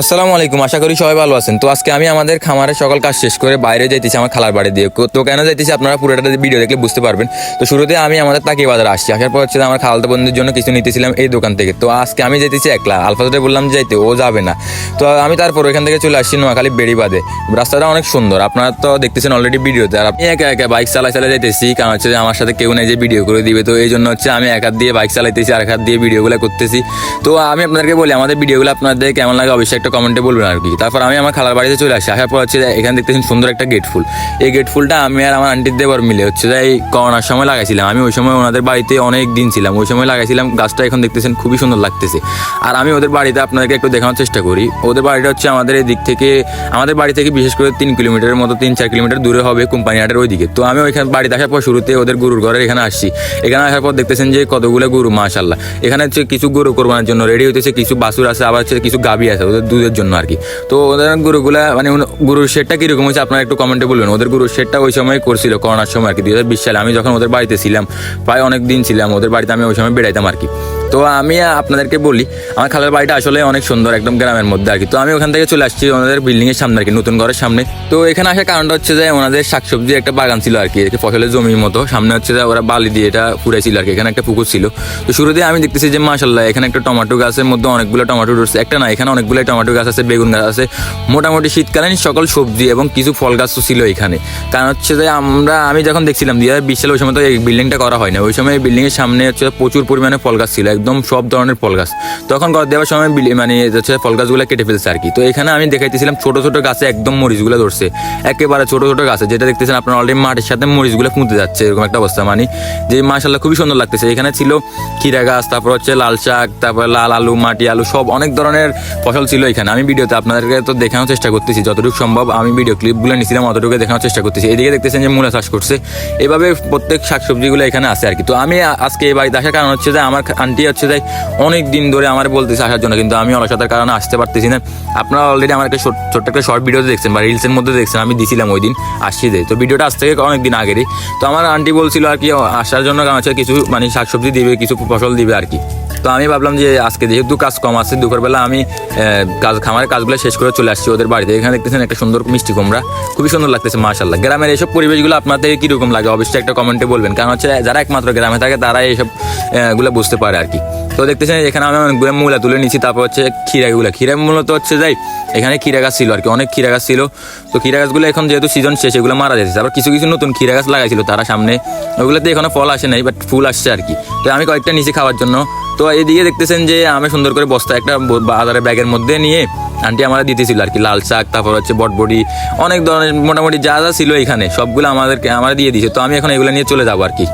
আসসালামু আলাইকুম, আশা করি সবাই ভালো আছেন। তো আজকে আমি আমাদের খামারের সকল কাজ শেষ করে বাইরে যাইতেছি আমার খালার বাড়ি দিয়ে। তো কেন যাইতেছি আপনারা পুরোটা ভিডিও দেখলে বুঝতে পারবেন। তো শুরুতে আমি আমাদের তাকিয়ে বাজারে আসছি। আসার পর হচ্ছে আমার খালাতো বন্ধুর জন্য কিছু নিতেছিলাম এই দোকান থেকে। তো আজকে আমি যেতেছি একলা। আলফাজতে বললাম যাইতে, ও যাবে না। তো আমি তারপর ওইখান থেকে চলে আসছি নোয়াখালী বেড়িবাদে রাস্তাটা অনেক সুন্দর। আপনারা তো দেখতেছেন অলরেডি ভিডিওতে আর আমি একা একা বাইক চালাই চালাই যাইতেছি। কারণ হচ্ছে আমার সাথে কেউ নেই যে ভিডিও করে দিবে। তো এই জন্য হচ্ছে আমি এক হাত দিয়ে বাইক চালাইতেছি আর এক হাত দিয়ে ভিডিওগুলো করতেছি। তো আমি আপনাদেরকে বলি, আমাদের ভিডিওগুলো আপনাদের কেমন লাগে অবশ্যই একটা কমেন্টে বলবেন আর কি। তারপর আমি আমার খালার বাড়িতে চলে আসি। আসার পর হচ্ছে এখানে দেখতেছেন সুন্দর একটা গেট ফুল এই গেট ফুলটা আমি আর আমার আন্টির দেবর মিলে হচ্ছে যে এই করোনার সময় লাগাইছিলাম। আমি ওই সময় ওনাদের বাড়িতে অনেক দিন ছিলাম। ওই সময় লাগাইছিলাম, গাছটা এখন দেখতেছেন খুবই সুন্দর লাগতেছে। আর আমি ওদের বাড়িতে আপনাদেরকে একটু দেখানোর চেষ্টা করি। ওদের বাড়িটা হচ্ছে আমাদের এই দিক থেকে, আমাদের বাড়ি থেকে বিশেষ করে তিন কিলোমিটারের মতো, তিন, চার কিলোমিটার দূরে হবে কোম্পানি হাটের ওই দিকে তো আমি ওইখানে বাড়িতে আসার পর শুরুতে ওদের গরুর ঘরের এখানে আসছি। এখানে আসার পর দেখতেছেন যে কতগুলো গরু মাশাল্লাহ এখানে হচ্ছে কিছু গরু কোরবানোর জন্য রেডি হইতেছে, কিছু বাছুর আছে, আবার হচ্ছে কিছু গাবি আছে। ওদের দুধের জন্য আর কি। তো ওদের গরুগুলা মানে গুরুর শেডটা কীরকম হয়েছে আপনারা একটু কমেন্টে বলবেন ওদের গুরুর শেডটা ওই সময় করছিল করোনার সময় আর কি, দুই হাজার বিশ সালে। আমি যখন ওদের বাড়িতে ছিলাম, প্রায় অনেক দিন ছিলাম, ওদের বাড়িতে আমি ওই সময় বেড়াইতাম আর কি। তো আমি আপনাদেরকে বলি, আমার খালার বাড়িটা আসলে অনেক সুন্দর, একদম গ্রামের মধ্যে আর কি। তো আমি ওখান থেকে চলে আসছি ওনাদের বিল্ডিং এর সামনে আর কি, নতুন ঘরের সামনে। তো এখানে আসার কারণটা হচ্ছে যে ওনাদের শাকসবজির একটা বাগান ছিল আর কি ফসলের জমির মতো। সামনে হচ্ছে যে ওরা বালি দিয়ে এটা পুরাইছিল আর কি, এখানে একটা পুকুর ছিল। তো শুরুতে আমি দেখতেছি যে মাসাল্লাহ এখানে একটা টমাটো গাছের মধ্যে অনেকগুলো টমাটো ধরছে। একটা না, এখানে অনেকগুলো টমাটো গাছ আছে, বেগুন গাছ আছে। মোটামুটি শীতকালীন সকল সবজি এবং কিছু ফল গাছও ছিল এখানে। কারণ হচ্ছে যে আমরা, আমি যখন দেখছিলাম দুই হাজার বিশ সালে, ওই সময় তো এই বিল্ডিংটা করা হয় না ওই সময় এই বিল্ডিং এর সামনে হচ্ছে প্রচুর পরিমাণে ফল গাছ ছিল একদম সব ধরনের ফল গাছ। তখন ঘর দেওয়ার সময় মানে হচ্ছে ফল গাছগুলো কেটে ফেলছে আর কি। তো এখানে আমি দেখাইতেছিলাম ছোট ছোট গাছে একদম মরিচগুলো ধরছে। একেবারে ছোট ছোট গাছে, যেটা দেখতেছেন আপনার অলরেডি মাঠের সাথে মরিচগুলো পুঁতে যাচ্ছে, এরকম একটা অবস্থা। মানে যে মাসাল্লাহ খুবই সুন্দর লাগতেছে। এখানে ছিল ক্ষীরা গাছ, তারপর হচ্ছে লাল শাক, তারপর লাল আলু, মাটি আলু, সব অনেক ধরনের ফসল ছিল এখানে। আমি ভিডিওতে আপনাদেরকে তো দেখানোর চেষ্টা করতেছি, যতটুকু সম্ভব আমি ভিডিও ক্লিপগুলো নিয়েছিলাম অতটুকু দেখানোর চেষ্টা করতেছি। এদিকে দেখতেছেন যে মূলা চাষ করছে। এভাবে প্রত্যেক শাকসবজিগুলো এখানে আছে আর কি। তো আমি আজকে এই বাড়িতে আসার কারণ হচ্ছে যে আমার আন্টি হচ্ছে তাই অনেক দিন ধরে আমার বলতেছে আসার জন্য, কিন্তু আমি অলসতার কারণে আসতে পারতেছি না। আপনারা অলরেডি আমার একটা ছোট- ছোট্ট একটা শর্ট ভিডিওতে দেখছেন, বা রিলসের মধ্যে দেখছেন, আমি দিছিলাম ওই দিন, আসছি দেয় তো ভিডিওটা আজ থেকে অনেক দিন আগেরই। তো আমার আন্টি বলছিল আর কি, আসার জন্য কারণ কিছু মানে শাকসবজি দিবে, কিছু ফসল দিবে আর কি। তো আমি ভাবলাম যে আজকে যেহেতু কাজ কম আছে দুপুরবেলা আমি কাজ, খামারের কাজগুলো শেষ করে চলে আসছি ওদের বাড়িতে। এখানে দেখতেছেন একটা সুন্দর মিষ্টি কুমড়া। খুবই সুন্দর লাগতেছে মাশাল্লাহ গ্রামের এইসব পরিবেশগুলো আপনাদের কীরকম লাগে? অবশ্যই একটা কমেন্টে বলবেন। কারণ হচ্ছে, যারা একমাত্র গ্রামে থাকে, তারা এইসবগুলো বুঝতে পারে আর কি। তো দেখতেছেন, এখানে আমি অনেকগুলো মূলা তুলে নিচ্ছি তারপর হচ্ছে ক্ষীরাগুলো। ক্ষীরা মূলত হচ্ছে যাই এখানে ক্ষীরা গাছ ছিল আর কি, অনেক ক্ষীরা গাছ ছিল। তো ক্ষীরা গাছগুলো এখন যেহেতু সিজন শেষ, এগুলো মারা যাচ্ছে। আবার কিছু কিছু নতুন ক্ষীরা গাছ লাগাইছিল তারা সামনে। ওগুলোতে এখনও ফল আসে নাই বাট ফুল আসছে আর কি। তো আমি কয়েকটা নিচে খাওয়ার জন্য। তো এদিকে দেখতেছেন যে আমি সুন্দর করে বস্তা একটা বাজারে ব্যাগের মধ্যে নিয়ে আন্টি আমাদের দিতেছিল আর কি, লাল শাক, তারপর হচ্ছে বটবডি, অনেক ধরনের, মোটামুটি যা যা ছিল এখানে সবগুলো আমাদেরকে, আমার দিয়ে দিয়েছে। তো আমি এখন এগুলো নিয়ে চলে যাব আর কি।